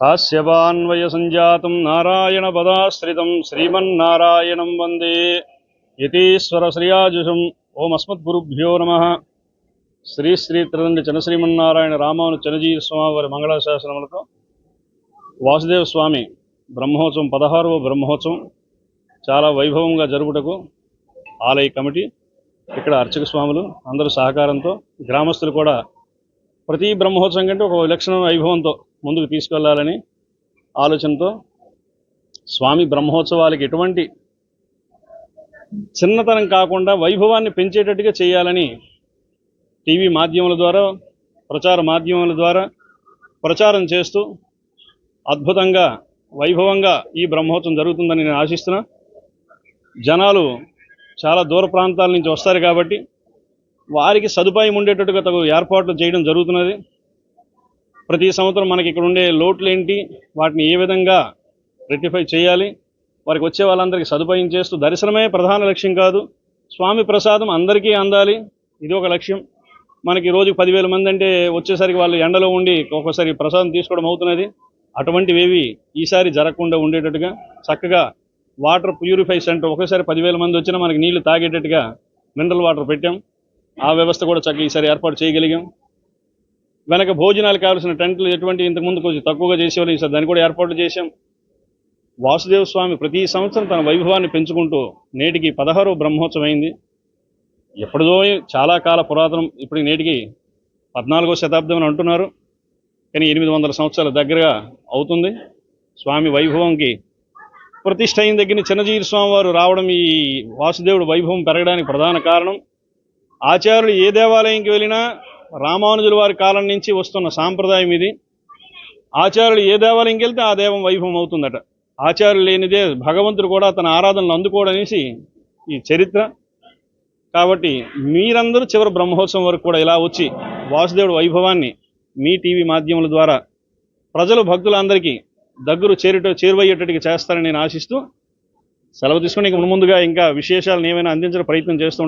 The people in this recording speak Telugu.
కాశ్యపాన్వయ సంజాతం నారాయణ పదాశ్రితం శ్రీమన్నారాయణం వందే యతీశ్వర శ్రియాజుషం ఓం అస్మద్గురుభ్యో నమ. శ్రీ శ్రీ త్రిదండి చనశ్రీమన్నారాయణ రామాను చనజీవ స్వామి వారి మంగళాశాసనములతో వాసుదేవ స్వామి బ్రహ్మోత్సవం పదహారవ బ్రహ్మోత్సవం చాలా వైభవంగా జరుపుటకు ఆలయ కమిటీ ఇక్కడ అర్చక స్వాములు అందరూ సహకారంతో గ్రామస్తులు కూడా ప్రతి బ్రహ్మోత్సవం కంటే ఒక విలక్షణ వైభవంతో ముందుకు తీసుకెళ్ళాలని ఆలోచనతో స్వామి బ్రహ్మోత్సవాలకి ఎటువంటి చిన్నతనం కాకుండా వైభవాన్ని పెంచేటట్టుగా చేయాలని టీవీ మాధ్యమాల ద్వారా ప్రచార మాధ్యమాల ద్వారా ప్రచారం చేస్తూ అద్భుతంగా వైభవంగా ఈ బ్రహ్మోత్సవం జరుగుతుందని నేను ఆశిస్తున్నా. జనాలు చాలా దూర ప్రాంతాల నుంచి వస్తారు కాబట్టి వారికి సదుపాయం ఉండేటట్టుగా తగు ఏర్పాట్లు చేయడం జరుగుతున్నది. ప్రతి సంవత్సరం మనకి ఇక్కడ ఉండే లోట్లు ఏంటి వాటిని ఏ విధంగా రెక్టిఫై చేయాలి వారికి వచ్చే వాళ్ళందరికీ సదుపాయం చేస్తూ దర్శనమే ప్రధాన లక్ష్యం కాదు. స్వామి ప్రసాదం అందరికీ అందాలి ఇది ఒక లక్ష్యం. మనకి రోజుకి పదివేల మంది అంటే వచ్చేసరికి వాళ్ళు ఎండలో ఉండి ఒక్కోసారి ప్రసాదం తీసుకోవడం అవుతున్నది. అటువంటివేవి ఈసారి జరగకుండా ఉండేటట్టుగా చక్కగా వాటర్ ప్యూరిఫై సెంటర్ ఒకేసారి పదివేల మంది వచ్చినా మనకి నీళ్ళు తాగేటట్టుగా మినరల్ వాటర్ పెట్టాం. ఆ వ్యవస్థ కూడా చక్కగా ఈసారి ఏర్పాటు చేయగలిగాం. వెనక భోజనాలు కావాల్సిన టెంట్లు ఎటువంటి ఇంతకుముందు కొంచెం తక్కువగా చేసేవారు ఈసారి దాన్ని కూడా ఏర్పాటు చేశాం. వాసుదేవ స్వామి ప్రతి సంవత్సరం తన వైభవాన్ని పెంచుకుంటూ నేటికి పదహారు బ్రహ్మోత్సవం అయింది ఎప్పుడో చాలా కాల పురాతనం ఇప్పుడు నేటికి పద్నాలుగో శతాబ్దం అని అంటున్నారు. కానీ ఎనిమిది వందల సంవత్సరాల దగ్గరగా అవుతుంది. స్వామి వైభవంకి ప్రతిష్ట అయిన దగ్గర చిన్నజీవి స్వామివారు రావడం ఈ వాసుదేవుడు వైభవం పెరగడానికి ప్రధాన కారణం. ఆచార్యులు ఏ దేవాలయంకి వెళ్ళినా రామానుజుల వారి కాలం నుంచి వస్తున్న సాంప్రదాయం ఇది. ఆచార్యులు ఏ దేవాలయంకి వెళ్తే ఆ దేవం వైభవం అవుతుందట ఆచార్యులు లేనిదే భగవంతుడు కూడా తన ఆరాధనలు అందుకోడనేసి ఈ చరిత్ర. కాబట్టి మీరందరూ చివరి బ్రహ్మోత్సవం వరకు కూడా ఇలా వచ్చి వాసుదేవుడు వైభవాన్ని మీ టీవీ మాధ్యమాల ద్వారా ప్రజలు భక్తులందరికీ దగ్గర చేరుట చేరువయ్యేటట్టుగా చేస్తారని నేను ఆశిస్తూ సెలవు తీసుకుని ఇక ముందుగా ఇంకా విశేషాలను ఏమైనా అందించడం ప్రయత్నం చేస్తూ